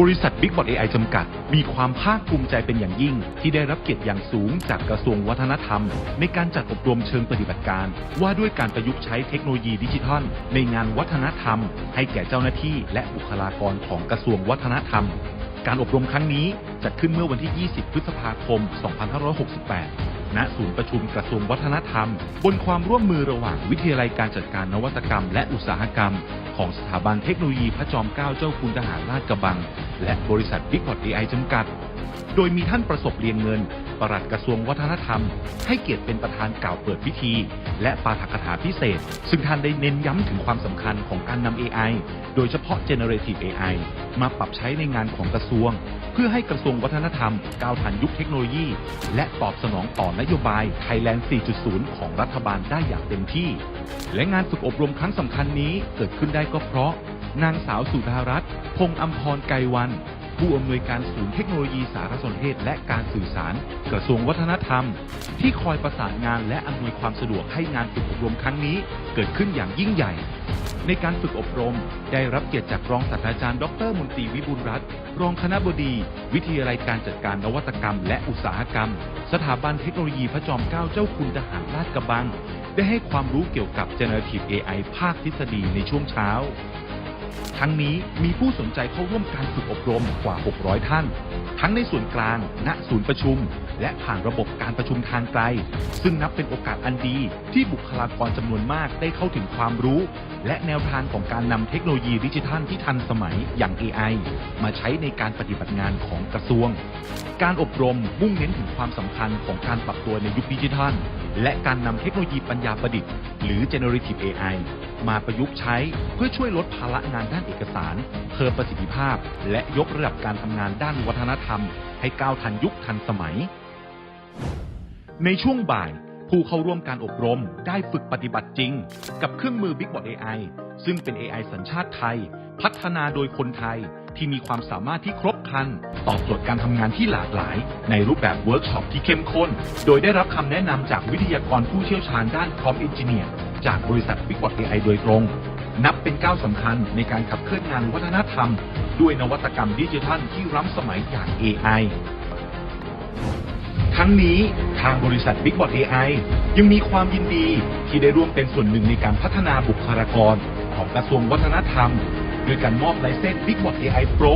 บริษัท Big b o t AI จำกัด มีความภาคภูมิใจเป็นอย่างยิ่ง ที่ได้รับเกียรติอย่างสูงจากกระทรวงวัฒนธรรม ในการจัดอบรมเชิงปฏิบัติการ ว่าด้วยการประยุกต์ใช้เทคโนโลยีดิจิทัล ในงานวัฒนธรรม ให้แก่เจ้าหน้าที่และบุคลากรของกระทรวงวัฒนธรรม การอบรมครั้งนี้จัดขึ้นเมื่อวันที่ 20 พฤษภาคม 2568 ณศูนย์ประชุมกระทรวงวัฒนธรรม บนความร่วมมือระหว่างวิทยาลัยการจัดการนวัตกรรม และอุตสาหกรรม ของสถาบันเทคโนโลยีพระจอมเกล้าเจ้าคุณทหารราชกระบัง และบริษัท Big p o t AI จำกัด โดยมีท่านประสบเรียงเงิน ปลัดกระทรวงวัฒนธรรม ให้เกียรติเป็นประธานกล่าวเปิดพิธี และปาฐกถาพิเศษ ซึ่งท่านได้เน้นย้ำถึงความสำคัญของการนำ AI โดยเฉพาะ Generative AI มาปรับใช้ในงานของกระทรวง เพื่อให้กระทรวงวัฒนธรรมก้าวทันยุคเทคโนโลยี และตอบสนองต่อนโยบาย Thailand 4.0 ของรัฐบาลได้อย่างเต็มที่ และงานฝึกอบรมครั้งสำคัญนี้เกิดขึ้นได้ก็เพราะนางสาวสุดารัตน์พงษ์อัมพรไกรวัน ผู้อำนวยการศูนย์เทคโนโลยีสารสนเทศและการสื่อสาร กระทรวงวัฒนธรรม ที่คอยประสานงานและอำนวยความสะดวกให้งานฝึกอบรมครั้งนี้ เกิดขึ้นอย่างยิ่งใหญ่ ในการฝึกอบรมได้รับเกียรติจากรองศาสตราจารย์ ดรมนตรีวิบูลรัตน์รองคณบดี วิทยาลัยการจัดการนวัตกรรม และอุตสาหกรรม สถาบันเทคโนโลยีพระจอมเกล้าเจ้าคุณทหารราชกระบัง ได้ให้ความรู้เกี่ยวกับ Generative AI ภาคทฤษฎีในช่วงเช้า ทั้งนี้มีผู้สนใจเข้าร่วมการฝึกอบรมกว่า 600 ท่าน ทั้งในส่วนกลาง ณ ศูนย์ประชุม และผ่านระบบการประชุมทางไกล ซึ่งนับเป็นโอกาสอันดีที่บุคลากรจำนวนมากได้เข้าถึงความรู้ และแนวทางของการนำเทคโนโลยีดิจิทัลที่ทันสมัยอย่าง AI มาใช้ในการปฏิบัติงานของกระทรวง การอบรมมุ่งเน้นถึงความสำคัญของการปรับตัวในยุคดิจิทัล และการนำเทคโนโลยีปัญญาประดิษฐ์ หรือ generative AI มาประยุกต์ใช้เพื่อช่วยลดภาระงานด้านเอกสาร เพิ่มประสิทธิภาพ และยกระดับการทำงานด้านวัฒนธรรม ให้ก้าวทันยุคทันสมัย ในช่วงบ่าย ผู้เข้าร่วมการอบรมได้ฝึกปฏิบัติจริง กับเครื่องมือ BigBot AI ซึ่งเป็น AI สัญชาติไทย พัฒนาโดยคนไทยที่มีความสามารถที่ครบครัน ตอบโจทย์การทำงานที่หลากหลาย ในรูปแบบเวิร์กช็อปที่เข้มข้น โดยได้รับคำแนะนำจากวิทยากรผู้เชี่ยวชาญด้านพร้อมเอนจิเนียร์จากบริษัท BigBot AI โดยตรง นับเป็นก้าวสำคัญในการขับเคลื่อนงานวัฒนธรรม ด้วยนวัตกรรมดิจิทัลที่ล้ำสมัยอย่าง AI ทั้งนี้ทางบริษัท BigBot AI ยังมีความยินดีที่ได้ร่วมเป็นส่วนหนึ่งในการพัฒนาบุคลากร ของกระทรวงวัฒนธรรมโดยการมอบไลเซนส์ BigBot AI Pro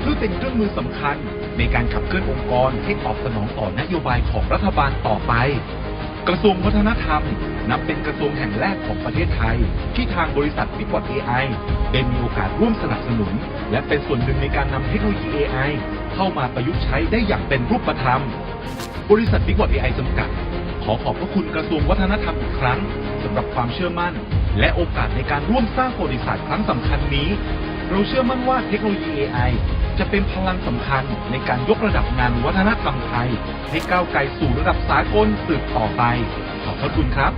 เพื่อเป็นเครื่องมือสำคัญในการขับเคลื่อนองค์กรให้ตอบสนองต่อนโยบายของรัฐบาลต่อไป กระทรวงวัฒนธรรม นับเป็นกระทรวงแห่งแรกของประเทศไทย ที่ทางบริษัท BigBot AI ได้มีโอกาสร่วมสนับสนุน และเป็นส่วนหนึ่งในการนำเทคโนโลยี AI เข้ามาประยุกต์ใช้ได้อย่างเป็นรูปธรรม บริษัท BigBot AI จำกัด ขอขอบพระคุณกระทรวงวัฒนธรรมอีกครั้งสำหรับความเชื่อมั่น และโอกาสในการร่วมสร้างประวัติศาสตร์ครั้งสำคัญนี้ เราเชื่อมั่นว่าเทคโนโลยี AI จะเป็นพลังสำคัญในการยกระดับงานวัฒนธรรมไทย ให้ก้าวไกลสู่ระดับสากลสืบต่อไป ขอบพระคุณครับ